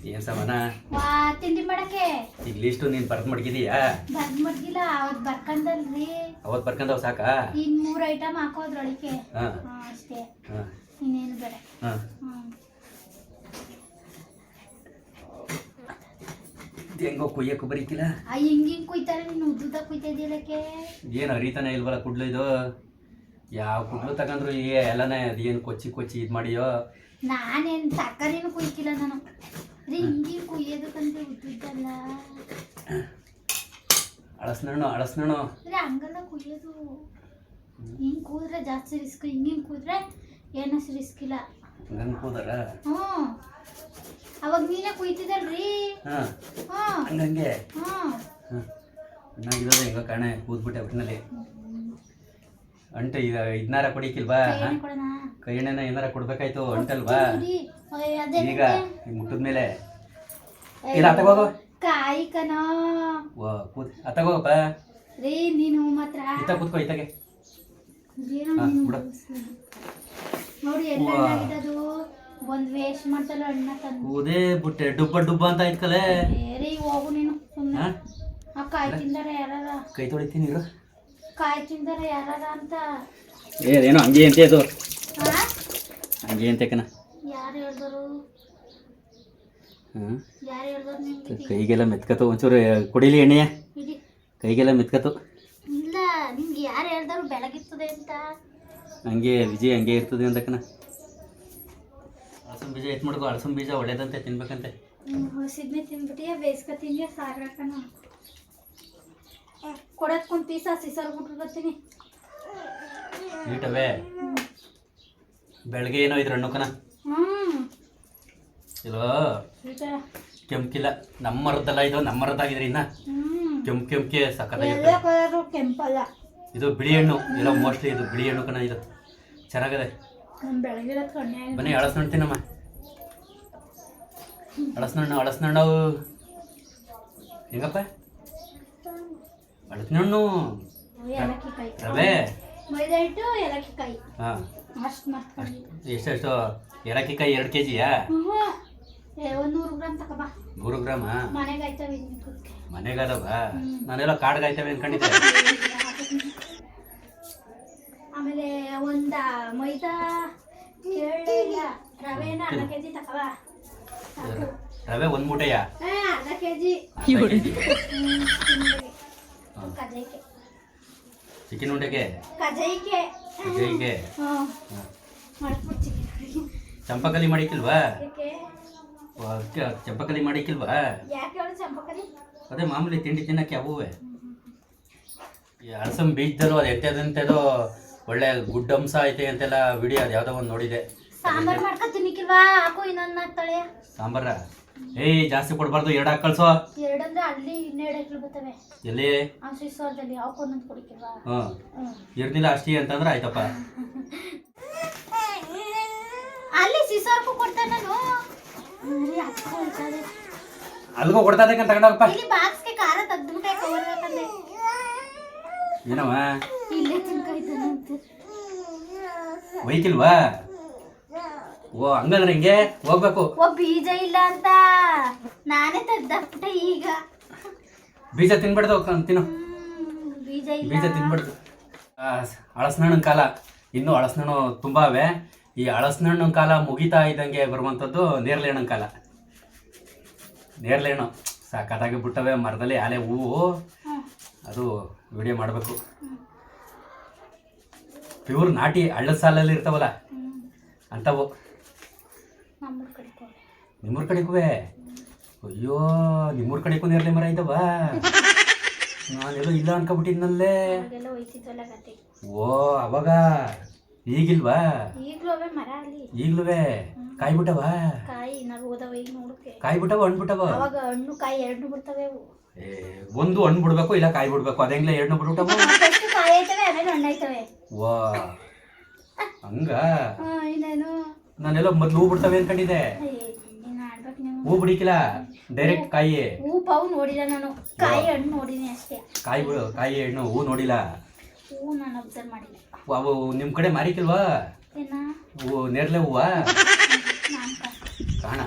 A: ಏನ್ ಸಾಮಾನ?
C: ವಾ ತಿಂಡಿ ಮಾಡಕ್ಕೆ?
A: ಇಲ್ಲಿಷ್ಟು ನೀನ್ ಬರ್ದ್ ಮಡಗಿದೀಯಾ?
C: ಬರ್ದ್ ಮಡ್ಗಿಲ್ಲ ಅವತ್ ಬರ್ಕಂದಲ್ರಿ.
A: ಅವತ್ ಬರ್ಕಂದವ್ ಸಾಕ?
C: ಇನ್ ಮೂರ್ ಐಟಮ್ ಹಾಕೋದ್ರೊಳಿಕೆ
A: ಹಾ.
C: ಹಾ ಅಷ್ಟೇ.
A: ಹಾ.
C: ಇನ್ನೇನು ಬೇಡ.
A: ಹಾ.
C: ಹ್ಮ್.
A: ಇದ್ ಹೆಂಗೋ ಕುಯ್ಯಕ್ಕೂ ಬರೀತಿಲ್ಲ?
C: ಆ ಹಿಂಗ್ ಹಿಂಗ್ ಕುಯ್ತಾರೆ ನೀನು ಉದ್ದುದ ಕುಯ್ತಾ ಇದೆಯಲ್ಲಕ್ಕೆ
A: ಏನು ಹರಿತಾನೆ ಇಲ್ವಲ್ಲ ಕುಡ್ಲು ಇದು? ಯಾವ ಕುಡ್ಲು ತಗೊಂಡ್ರು ಈಗ ಎಲ್ಲನೇ ಅದೇನು ಕೊಚ್ಚಿ ಕೊಚ್ಚಿ ಇದು ಮಾಡಿಯೋ?
C: ನಾನೇನ್ ತರಕಾರಿನೂ ಕುಯ್ಕಿಲ್ಲ ನಾನು. ಅದೇ ಹಿಂಗ್ ಕುಯ್ಯೋದಕ್ಕಂತ ಉದ್ದಿದ್ದಲ್ಲ
A: ಅಳಸ್ನಣ್ಣು ಅಳಸ್ನಣ್ಣು.
C: ಹಂಗಲ್ಲ ಕುಯ್ಯೋದು. ಹಿಂಗ್ ಕೂದ್ರೆ ಜಾಸ್ತಿ ರಿಸ್ಕ್ ಹಿಂಗ್ ಹಿಂಗ್ ಕೂದ್ರೆ ಏನಷ್ಟು ರಿಸ್ಕ್ ಇಲ್ಲ.
A: ಹಂಗಂಗೆ ಕೂದರ
C: ಹ್ಞೂ. ಅವಾಗ ನೀನೇ ಕುಯ್ತಿದ್ದಲ್ರಿ?
A: ಹಾಂ. ಹಂಗಂಗೆ?
C: ಹ್ಞೂ.
A: ಹಾಂ ಚೆನ್ನಾಗಿರೋದು ಹೆಂಗೋ ಕಾಣೆ ಕೂದ್ಬಿಟ್ಟೆ ಒಟ್ಟಿನಲ್ಲಿ ಅಂಟು ಈಗ ಇದನ್ನಾರ ಕೊಡಿಕಿಲ್ವಾ?
C: ಕೈ
A: ಎಣ್ಣೆನ ಏನಾರ ಕೊಡ್ಬೇಕಾಯ್ತು ಅಂಟಲ್ವಾ? ಈಗ ಮುಟ್ಟದ ಮೇಲೆ ಇಲ್ಲ ಅತ್ತಗೋಗು
C: ಕಾಯಿ ಕಣೋ.
A: ವಾ ಕೂತ್ ಅತ್ತಗೋಗಪ್ಪ
C: ರೀ ನೀನು ಮಾತ್ರ
A: ಇತ್ತ ಕೂತ್ಕೋ ಇತ್ತಗೆ.
C: ನೀನು
A: ಬಿಡು.
C: ನೋಡಿ ಎಲ್ಲ
A: ವಾ.
C: ಆಗಿದ್ದದು ಒಂದ್ ವೇಸ್ಟ್ ಮಾಡ್ತಲ್ಲ ಅಣ್ಣ ತಂದು.
A: ಕೂದೇ ಬಿಟ್ಟೆ ಡುಬ್ಬ ಡುಬ್ಬ ಅಂತ ಆಯ್ತಕಲೆ
C: ಬೇರೆ ಹೋಗು ನೀನು ಸುಮ್ಮನೆ ಆ ಕಾಯಿ ತಿಂದಾರ ಯಾರಾರ.
A: ಕೈ ತೊಳಿತೀನಿ ಇರು.
C: ಕಾಯಿ ತಿಂದಾರ ಯಾರಾರ ಅಂತ.
A: ಏನೋ ಹಂಗೆ ಅಂತ
C: ಅದು.
A: ಹಂಗೆ ಅಂತೆ ಕಣ.
C: ಯಾರು ಹೇಳ್ದರು?
A: ಹಾಂ
C: ಯಾರು ಹೇಳ್ದರು ನಿಮ್ಗೆ
A: ಕೈಗೆಲ್ಲ ಮೆತ್ಕತ್ತು ಒಂಚೂರು ಕುಡಿಲಿ ಎಣ್ಣೆಯ
C: ಇಡಿ
A: ಕೈಗೆಲ್ಲ ಮೆತ್ಕತ್ತು.
C: ಇಲ್ಲ ನಿಮ್ಗೆ ಯಾರು ಹೇಳ್ದರು ಬೆಳಗಿರ್ತದೆ ಅಂತ.
A: ಹಂಗೆ ವಿಜಯ್ ಹಂಗೆ ಇರ್ತದೆ ಅಂತಕನ ಅಳಸಂ ಬೀಜ ಎತ್ ಮಾಡ್ಕೋ ಅಳಸನ್ ಬೀಜ ಒಳ್ಳೇದಂತೆ ತಿನ್ಬೇಕಂತೆ.
C: ಹಸಿದ್ನೆ ತಿನ್ಬಿಟ್ಟಿಯ ಬೇಯಿಸ್ಕೊ ತಿಂಗೆ ಕೊಡೋದ್ಕೊಂದು ಪೀಸ ಸಿಸರ್ ಬಿಟ್ರು ಬರ್ತೀನಿ.
A: ನೀಟವೇ ಬೆಳಗ್ಗೆ ಏನೋ ಇದ್ರ ಹಣ್ಣುಕನ?
C: ಇಲ್ವೋ
A: ಕೆಂಪಿಲ್ಲ ಇದೋ ಇದು ನಮ್ಮರದ್ದಾಗಿದ್ರೆ ಇನ್ನ.
C: ಕೆಂಪ್
A: ಕೆಂಪು ಕೆಂಪಿಗೆ
C: ಎಲ್ಲ ಕೆಂಪಲ್ಲ.
A: ಇದು ಬಿಳಿ ಹಣ್ಣು. ಇಲ್ಲ ಮೋಸ್ಟ್ಲಿ ಇದು ಬಿಳಿ ಹಣ್ಣು ಕಣ ಇದು. ಚೆನ್ನಾಗದೆ. ಬನ್ನಿ ಅಳಸ್ನಣ್ಣು ತಿನ್ನಮ್ಮ. ಅಳಸ್ನಣ್ಣು ಅಳಸ್ನಣ್ಣವು. ಹೆಂಗಪ್ಪ?
C: ಕಾಯಿ
A: ರವೆ?
C: ಮೈದಾ ಹಿಟ್ಟು
A: ಹಾಂ. ಎಷ್ಟೆಷ್ಟು? ಏಲಕ್ಕಿಕಾಯಿ ಎರಡು ಕೆ ಜಿಯಾ
C: ಒಂದು ನೂರು ಗ್ರಾಮ್ ತಗೋಬಾ
A: ನೂರು ಗ್ರಾಮ?
C: ಮನೆಗೆ ಆಯ್ತವೆ ನಿಂತ್ಕೊಕ್ಕೆ.
A: ಮನೆಗದವ? ನಾನೆಲ್ಲ ಕಾಡ್ಗಾಯ್ತವೆ ಅನ್ಕೊಂಡಿದ್ದೆ.
C: ಆಮೇಲೆ ಒಂದ ಮೈದಾ ರವೆನ ಅರ್ಧ ಕೆ ಜಿ ತಗೋಬಾ
A: ರವೆ ಒಂದು ಮೂಟೆಯಾ?
C: ಅರ್ಧ ಕೆ ಜಿ ಕಜಾಯಿಕೆ
A: ಚಿಕನ್ ಉಂಡೆಗೆ?
C: ಕಜಾಯಿಕೆ
A: ಜೈಗೆ
C: ಹ್ಞೂ ಮಾಡ್ಬಿಟ್ಟು ಚಿಕನ್
A: ಚಂಪಕಲಿ ಮಾಡಿಕ್ಕಿಲ್ವಾ? ಚಂಪಕಲಿ ಮಾಡಿಕ್ಕಿಲ್ವಾ?
C: ಯಾಕೆ ಹೇಳು ಚಂಪಕಲಿ?
A: ಅದೇ ಮಾಮೂಲಿ ತಿಂಡಿ ತಿನ್ನಕ್ಕೆ ಅವುವೆ ಈ ಅಳಸಂ ಬೀಜದಲ್ಲೂ ಅದು ಎಂತೆದಂತೆದೋ ಒಳ್ಳೆ ಗುಡ್ ಅಂಶ ಐತೆ ಅಂತೆಲ್ಲ ವಿಡಿಯೋ ಅದು ಯಾವುದೋ ಒಂದು ನೋಡಿದೆ.
C: ಸಾಂಬಾರ್ ಮಾಡ್ಕೊ ತಿನ್ನಿಕ್ಕಿಲ್ವಾ? ಹಾಕು ಇನ್ನೊಂದು ನಾಲ್ಕು
A: ಸಾಂಬಾರ? ಏಯ್ ಜಾಸ್ತಿ ಕೊಡಬಾರ್ದು ಎರಡು ಹಾಕಿ ಕಳ್ಸೋ.
C: ಎರಡಂದ್ರೆ ಅಲ್ಲಿ ಇನ್ನೆರಡು ಹಾಕಿ ಬರ್ತವೆ.
A: ಎಲ್ಲಿ?
C: ಆ ಶಿಸ್ವಾರದಲ್ಲಿ ಅವಕ್ಕೆ ಒಂದೊಂದು ಕುಡಿಕಿಲ್ವಾ
A: ಹ್ಞೂ ಇರ್ದಿಲ್ಲ ಅಷ್ಟೇ ಅಂತಂದ್ರೆ ಆಯ್ತಪ್ಪ.
C: ಅಲ್ಲಿ ಸಿಸೋರ್ಕು ಕೊಡ್ತಾನೆ ನಾನು. ಅರೆ, ಅಕ್ಕ ಹೇಳ್ತಾರೆ.
A: ಅಲ್ಗೋ ಕೊಡ್ತಾ ಅಂತ ತಗೊಂಡೋಗಪ್ಪ.
C: ಇಲ್ಲಿ ಬಾಕ್ಸ್ಗೆ ಖಾರ ತೆಗ್ದ್ಬಿಟ್ಟೆ ಕವರ್ ಹಾಕಂದೆ
A: ಏನವ
C: ಇಲ್ಲೇ ತಿನ್ಕಾಯ್ತಾನಂತೆ
A: ಒಯ್ಕಿಲ್ವಾ ಓ ಹಂಗಂದ್ರೆ ಹಿಂಗೆ ಹೋಗ್ಬೇಕು.
C: ಓ ಬೀಜ ಇಲ್ಲ ಅಂತ. ನಾನೇ ತೆಗ್ದಾಕ್ಬಿಟ್ಟೆ ಈಗ.
A: ಬೀಜ ತಿನ್ಬಿಡ್ದು ತಿನ್ನು.
C: ಹ್ಮ್, ಬೀಜ ಇಲ್ಲ.
A: ಬೀಜ ತಿನ್ಬಿಡ್ದು. ಹಳಸ್ನಣ್ಣನ ಕಾಲ. ಇನ್ನೂ ಹಳಸ್ನಣ್ಣು ತುಂಬ ಅವೆ. ಈ ಹಳಸ್ನಣ್ಣನ ಕಾಲ ಮುಗಿತಾ ಇದ್ದಂಗೆ ಬರುವಂಥದ್ದು ನೇರಳೆ ಹಣ್ಣಿನ ಕಾಲ. ನೇರಳೆ ಹಣ್ಣು ಬಿಟ್ಟವೆ ಮರದಲ್ಲಿ ಆಲೆ ಹೂವು. ಅದು ವಿಡಿಯೋ ಮಾಡಬೇಕು. ಪ್ಯೂರ್ ನಾಟಿ ಹಳ್ಳದ ಸಾಲಲ್ಲಿ ಇರ್ತಾವಲ್ಲ. ಅಂಥವು.
C: ನಮ್ಮೂರ್ ಕಡೆ ಹೋಗ್ಲಿ.
A: ನಿಮ್ಮೂರ ಕಡೆಗೂ ಅಯ್ಯೋ ನಿಮ್ಮೂರ ಕಡೆಗೂ ನೇರ್ಲೆ ಮರ ನಾನು ನಾನೆಲ್ಲೋ ಇಲ್ಲ ಅನ್ಕೊಬಿಟ್ಟಿದ್ನಲ್ಲೇ ಓ ಅವಾಗ ಈಗಿಲ್ವಾ?
C: ಈಗ್ಲೂ
A: ಕಾಯಿ ಬಿಟ್ಟವ
C: ಕಾಯಿ
A: ಬಿಟ್ಟವ ಹಣ್ಣು ಬಿಟ್ಟವ
C: ಹಣ್ಣು ಕಾಯಿ ಎರಡು ಬಿಡ್ತವೆ
A: ಏ ಒಂದು ಹಣ್ಣು ಬಿಡ್ಬೇಕು ಇಲ್ಲ ಕಾಯಿ ಬಿಡ್ಬೇಕು? ಅದಂಗ್ಲೆ ಎರಡು ಬಿಡ್ಬಿಟ್ಟವ ವಾ ಹಂಗ?
C: ಇನ್ನೇನು?
A: ನಾನೆಲ್ಲ ಮೊದ್ಲು ಹೂ ಬಿಡ್ತಾವೆ ಅನ್ಕೊಂಡಿದ್ದೆ. ಹೂ ಬಿಡಿಕಿಲ್ಲ ಡೈರೆಕ್ಟ್ ಕಾಯಿ
C: ಹೂ ಪಾವು ನೋಡಿಲ್ಲ ನಾನು. ಕಾಯಿ ಹಣ್ಣು ನೋಡಿನಿ ಅಷ್ಟೇ.
A: ಕಾಯಿ ಬಿಡು ಕಾಯಿ ಹಣ್ಣು ಹೂ ನೋಡಿಲ್ಲ.
C: ಹೂ ನಾನು ಅಬ್ಸರ್ವ್ ಮಾಡಿಲ್ಲ.
A: ಅವು ನಿಮ್ಮ ಕಡೆ ಮಾರಿಕಿಲ್ವಾ? ಹೂ ನೇರ್ಲೆ ಹೂವಾ? ಕಾಣ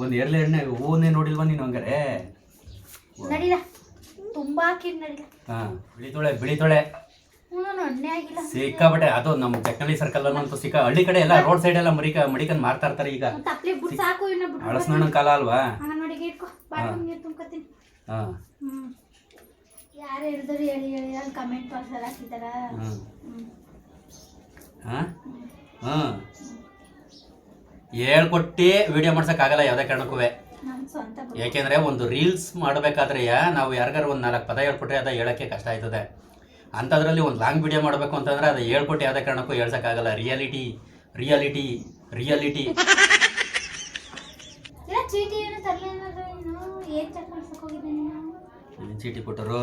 A: ಒಂದು ನೇರ್ಲೆ ಎಣ್ಣೆ ಹೂವನ್ನೇ ನೋಡಿಲ್ವಾ ನೀನು ಹಂಗಾರೆ?
C: ನಡಿಲ್ಲ ತುಂಬಾ ಹಾಕಿದ್ ನಡಿಲ್ಲ.
A: ತೊಳೆ ಬಿಳಿತೊಳೆ ಬಿಳಿತೊಳೆ ಸಿಕ್ಕಾಬಟ್ಟೆ ಅದು ನಮ್ಮ ಚಕ್ಕಳಿ ಸರ್ಕಲ್ ಅನ್ನೋಂಥ ಸಿಕ್ಕ ಹಳ್ಳಿ ಕಡೆ ಎಲ್ಲ ರೋಡ್ ಸೈಡ್ ಎಲ್ಲ ಮಡಿಕ ಮಡಿಕನ್ ಮಾರ್ತಾ ಇರ್ತಾರೆ ಈಗ. ಹಳಸ್ನಣ್ಣನ ಕಾಲ ಅಲ್ವಾ?
C: ಹೇಳ್ಕೊಟ್ಟಿ ವಿಡಿಯೋ ಮಾಡ್ಸಕ್ ಆಗಲ್ಲ ಯಾವ್ದೇ ತುಂಬ್ಕೊತೀನಿ.
A: ಹಾ.
C: ಹ್ಮ್. ಯಾರು ಹೇಳಿದ್ರು ಹೇಳಿ ಹೇಳಿ ಕಮೆಂಟ್ ಹಾಕಿದಾರ
A: ಹೇಳ್ಕೊಟ್ಟು ವಿಡಿಯೋ ಮಾಡ್ಸೋಕ್ಕಾಗಲ್ಲ ಯಾವುದೇ ಕಾರಣಕ್ಕೂ ಏಕೆಂದರೆ ಒಂದು ರೀಲ್ಸ್ ಮಾಡಬೇಕಾದ್ರೆ ನಾವು ಯಾರಿಗಾರು ಒಂದು ನಾಲ್ಕು ಪದ ಹೇಳ್ಕೊಟ್ರೆ ಅದ ಹೇಳಕ್ಕೆ ಕಷ್ಟ ಆಯ್ತದೆ. ಅಂಥದ್ರಲ್ಲಿ ಒಂದು ಲಾಂಗ್ ವಿಡಿಯೋ ಮಾಡಬೇಕು ಅಂತಂದ್ರೆ ಅದು ಹೇಳ್ಕೊಟ್ಟು ಯಾವುದೇ ಕಾರಣಕ್ಕೂ ಹೇಳ್ಸೋಕ್ಕಾಗಲ್ಲ. ರಿಯಾಲಿಟಿ ರಿಯಾಲಿಟಿ ರಿಯಾಲಿಟಿ
C: ಏನು
A: ಚೀಟಿ ಕೊಟ್ಟರು?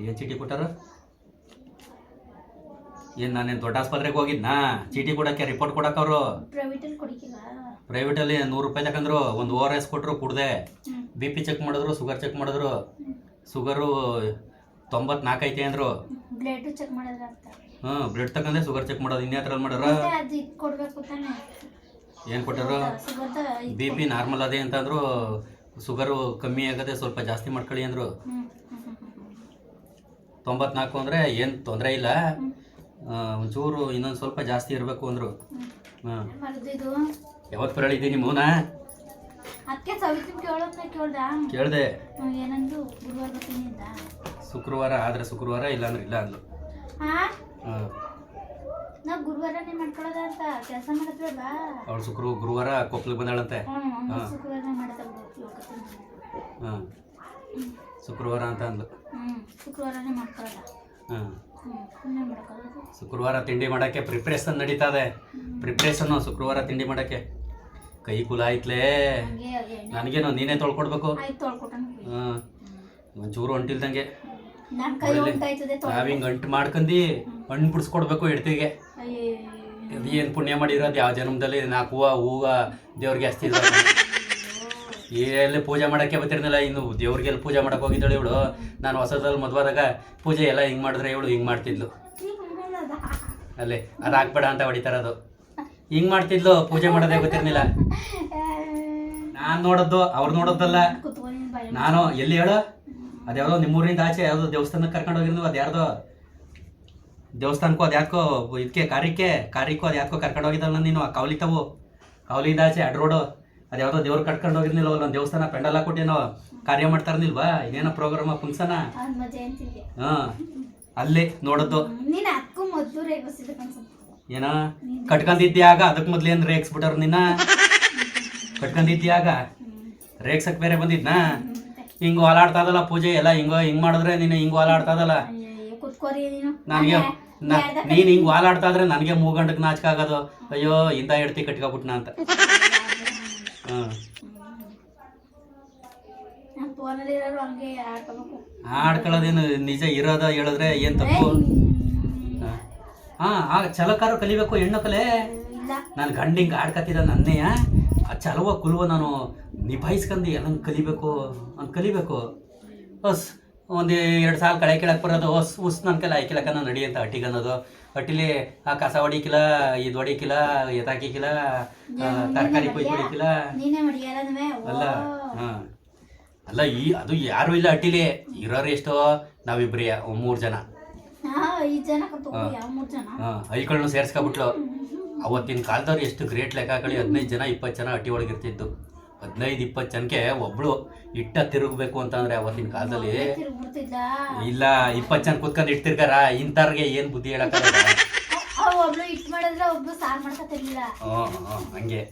A: ಏನು ಚೀಟಿ ಕೊಟ್ಟರು? ಏನು ನಾನೇನು ದೊಡ್ಡ ಆಸ್ಪತ್ರೆಗೆ ಹೋಗಿದ್ನಾ? ಚೀಟಿ ಕೊಡೋಕ್ಕೆ ರಿಪೋರ್ಟ್ ಕೊಡಕ್ಕವರು ಪ್ರೈವೇಟಲ್ಲಿ ನೂರು ರೂಪಾಯಿ ತಗೊಂಡ್ರು ಒಂದು ಓ ಆರ್ ಎಸ್ ಕೊಟ್ಟರು ಕುಡ್ದೆ. ಬಿ ಪಿ ಚೆಕ್ ಮಾಡಿದ್ರು ಶುಗರ್ ಚೆಕ್ ಮಾಡಿದ್ರು. ಶುಗರು ತೊಂಬತ್ನಾಲ್ಕು ಐತೆ ಅಂದ್ರು.
C: ಬ್ಲಡ್ ಚೆಕ್ ಮಾಡಿದ್ರೆ ಅಂತ
A: ಹ್ಞೂ ಬ್ಲಡ್ ತಗೊಂಡೆ ಶುಗರ್ ಚೆಕ್ ಮಾಡೋದು. ಇನ್ನೇ ಹತ್ರ
C: ಮತ್ತೆ ಅದು ಇದು ಕೊಡ್ಬೇಕು ತಾನೆ.
A: ಏನು ಕೊಟ್ಟರು?
C: ಸುಗಂಧ
A: ಬಿ ಪಿ ನಾರ್ಮಲ್ ಅದೇ ಅಂತಂದ್ರು ಶುಗರು ಕಮ್ಮಿ ಆಗದೆ ಸ್ವಲ್ಪ ಜಾಸ್ತಿ ಮಾಡ್ಕೊಳ್ಳಿ ಅಂದರು. ತೊಂಬತ್ನಾಲ್ಕು ಅಂದರೆ ಏನು ತೊಂದರೆ ಇಲ್ಲ. ಆ, ಒಂಚೂರು ಇನ್ನೊಂದು ಸ್ವಲ್ಪ ಜಾಸ್ತಿ ಇರಬೇಕು ಅಂದರು. ಹಾಂ.
C: ಮರದು ಇದು?
A: ಯಾವತ್ತು ಬರಳಿದ್ದೀನಿ ಮೂನ
C: ಅದಕ್ಕೆ ಸವಿತಿನ ಕೇಳೋದ್ನ ಕೇಳ್ದ.
A: ಕೇಳಿದೆ.
C: ಏನಂದು ಗುರುವಾರ ಬರ್ತೀನಿ ಅಂತ.
A: ಶುಕ್ರವಾರ ಆದ್ರೆ ಶುಕ್ರವಾರ ಇಲ್ಲಾಂದ್ರೆ ಇಲ್ಲ ಅಂದ್ಲು.
C: ಹಾ?
A: ಹಾಂ.
C: ನಾವು ಗುರುವಾರನೇ ಮಾಡ್ಕೊಳ್ಳೋದ ಅಂತ ಕೆಲಸ
A: ಅವಳು ಶುಕ್ರ ಗುರುವಾರ ಕೊಪ್ಪಳಿಗೆ ಬಂದಾಳಂತೆ.
C: ಹಾ. ಶುಕ್ರವಾರ
A: ಹಾಂ. ಶುಕ್ರವಾರ ಅಂತ ಅಂದ್ಲು.
C: ಶುಕ್ರವಾರನೇ ಮಾಡ್ಕೊಳ್ಳೋದ
A: ಹಾಂ.
C: ಮಾಡ್ಕೊಳ್ಳೋದು.
A: ಶುಕ್ರವಾರ ತಿಂಡಿ ಮಾಡೋಕ್ಕೆ ಪ್ರಿಪ್ರೇಷನ್ ನಡೀತಾ ಇದೆ ಪ್ರಿಪ್ರೇಷನ್ನು ಶುಕ್ರವಾರ ತಿಂಡಿ ಮಾಡೋಕ್ಕೆ. ಕೈ ಕುಲ ಆಯ್ತಲೇ?
C: ಹಂಗೆ ಹಾಗೆ.
A: ನನಗೇನು ನೀನೇ ತೊಳ್ಕೊಡ್ಬೇಕು?
C: ಆಯ್ತು
A: ಹಾಂ. ಒಂಚೂರು ಹೊಂಟಿಲ್ದಂಗೆ.
C: ಕೈ
A: ನಾವ್ ಹಿಂಗೆ ಅಂಟು ಮಾಡ್ಕೊಂಡಿ ಹಣ್ಣು ಬಿಡಿಸ್ಕೊಡ್ಬೇಕು ಹೆಡ್ತಿಗೆ. ಏನ್ ಪುಣ್ಯ ಮಾಡಿರೋದು ಯಾವ ಜನ್ಮದಲ್ಲಿ ನಾಲ್ಕು ಹೂವ ಹೂವ ದೇವ್ರಿಗೆ ಹಚ್ತಿ ಎಲ್ಲಿ ಪೂಜೆ ಮಾಡೋಕ್ಕೆ ಬರ್ತಿರ್ನಲ್ಲ ಇನ್ನು ದೇವ್ರಿಗೆಲ್ಲ ಪೂಜೆ ಮಾಡಕ್ಕೆ ಹೋಗಿದ್ದಾಳೆ ಇವಳು ನಾನು ಹೊಸದಲ್ಲಿ ಮದುವಾದಾಗ ಪೂಜೆ ಎಲ್ಲ ಹಿಂಗೆ ಮಾಡಿದ್ರೆ ಇವಳು ಹಿಂಗೆ ಮಾಡ್ತಿದ್ಲು ಅಲ್ಲೇ ಅದು ಹಾಕ್ಬೇಡ ಅಂತ ಹೊಡಿತಾರ ಅದು ಹಿಂಗೆ ಮಾಡ್ತಿದ್ಲು ಪೂಜೆ ಮಾಡೋದೇ ಗೊತ್ತಿರ್ಲಿಲ್ಲ ನಾನು ನೋಡದ್ದು ಅವ್ರು ನೋಡೋದಲ್ಲ ನಾನು ಎಲ್ಲಿ ಹೇಳು ಅದ್ಯಾವುದೋ ನಿಮ್ಮೂರಿಂದ ಆಚೆ ಯಾವುದೋ ದೇವಸ್ಥಾನಕ್ಕೆ ಕರ್ಕೊಂಡು ಹೋಗಿರೋದು ಅದು ಯಾರ್ದೋ ದೇವಸ್ಥಾನಕ್ಕೂ ಅದು ಯಾಕೋ ಇದಕ್ಕೆ ಕಾರ್ಯಕ್ಕೆ ಕಾರ್ಯಕ್ಕೂ ಅದು ಯಾಕೋ ಕರ್ಕೊಂಡು ಹೋಗಿದ್ದಲ್ಲ ನೀನು ಆ ಕೌಲಿ ತವು. ಕವಲಿಂದ ಆಚೆ ಅಡ್ ರೋಡು. ಅದು ಯಾವುದೋ ದೇವ್ರು ಕಟ್ಕೊಂಡು ಹೋಗಿರ್ನಿಲ್ಲ ಒಂದು ದೇವಸ್ಥಾನ ಪೆಂಡಲ್ ಹಾಕೊಟ್ಟೇನೋ ಕಾರ್ಯ ಮಾಡ್ತಾರನಿಲ್ವಾ ಇನ್ನೇನೋ ಪ್ರೋಗ್ರಾಮ ಫಂಕ್ಷನ ಹಾಂ ಅಲ್ಲಿ ನೋಡದ್ದು ಏನ? ಕಟ್ಕೊಂಡಿದ್ಯಾಗ ಅದಕ್ಕೆ ಮೊದ್ಲೇನು ರೇಗ್ಸ್ಬಿಟ್ಟಾರ ನಿನ್ನ ಕಟ್ಕೊಂಡಿದ್ಯಾಗ ರೇಕ್ಸಕ್ ಬೇರೆ ಬಂದಿದ್ನಾ? ಹಿಂಗ್ ಓಲಾಡ್ತಾದಲ್ಲ ಪೂಜೆ ಎಲ್ಲ ಹಿಂಗ ಹಿಂಗ್ ಮಾಡಿದ್ರೆ ನೀನು ಹಿಂಗ್
C: ಓಲಾಡ್ತಾದಲ್ಲ
A: ನನಗೆ
C: ನಾನೇ
A: ಹಿಂಗ್ ಓಲಾಡ್ತಾ ಇದ್ರೆ ನನಗೆ ಮೂಗಂಡಕ್ಕೆ ನಾಚಕ ಆಗೋದು. ಅಯ್ಯೋ ಇಂತ ಹೆಡ್ತಿ ಕಟ್ಕೊಬಿಟ್ನ ಅಂತ. ಆಡ್ಕೊಳ್ಳೋದೇನು ನಿಜ ಇರೋದ ಹೇಳಿದ್ರೆ ಏನ್ ತಪ್ಪು? ಹಾ. ಚಲಕಾರ ಕಲಿಬೇಕು ಹೆಣ್ಣು ಕಲೆ
C: ನನ್ನ
A: ನಾನು ಗಂಡ ಹಿಂಗೆ ಆಡ್ಕತ್ತಿದ ನನ್ನೆಯ ಆ ಚಲವ ಕುಲುವ ನಾನು ನಿಭಾಯಿಸ್ಕೊಂಡು ಎಲ್ಲ ಕಲಿಬೇಕು ಅಂತ ಕಲಿಬೇಕು. ಹೊಸ್ ಒಂದು ಎರಡು ಸಾಲ ಕಳೆ ಕೇಳಕ್ಕೆ ಬರೋದು ಹೊಸ್ ಹುಸ್ ನನ್ನ ಕೈಲಿ ಆಯ್ಕಿಲಕ್ಕ ನಾನು ನಡಿ ಅಂತ ಅಟ್ಟಿಗೆ ಅನ್ನೋದು. ಅಟ್ಟಿಲಿ ಆ ಕಸ ಹೊಡಿಕಿಲ್ಲ ಇದು ಹೊಡಿಕಿಲ್ಲ ಎತ್ತಾಕಿಕ್ಕಿಲ್ಲ ತರಕಾರಿ ಕೊಯ್ದು ಹೊಡಿಕಿಲ್ಲ ಅಲ್ಲ ಹಾಂ. ಅಲ್ಲ ಈ ಅದು ಯಾರು ಇಲ್ಲ ಅಟ್ಟಿಲಿ. ಇರೋರು ಎಷ್ಟೋ ನಾವಿಬ್ರಿ ಮೂರು ಜನ.
C: ಹಾ ಐದು ಜನ
A: ಹಾಂ. ಐಕಳನ್ನು ಸೇರಿಸ್ಕೊಬಿಟ್ಲು. ಅವತ್ತಿನ ಕಾಲದವ್ರು ಎಷ್ಟು ಗ್ರೇಟ್ ಲೆಕ್ಕ ಹಾಕೊಳ್ಳಿ ಹದಿನೈದು ಜನ ಇಪ್ಪತ್ತು ಜನ ಅಟ್ಟಿ ಒಳಗೆ ಇರ್ತಿತ್ತು. ಹದಿನೈದು ಇಪ್ಪತ್ತು ಜನಕ್ಕೆ ಒಬ್ಳು ಇಟ್ಟ ತಿರುಗಬೇಕು ಅಂತಂದ್ರೆ ಅವತ್ತಿನ ಕಾಲದಲ್ಲಿ ಇಲ್ಲ ಇಪ್ಪತ್ತು ಜನ ಕುತ್ಕೊಂಡು ಇಡ್ತಿರ್ಗಾರ ಇಂಥವ್ರಿಗೆ ಏನು ಬುದ್ಧಿ ಹೇಳಕ್ಕಾಗಲ್ಲ? ಹಂಗೆ.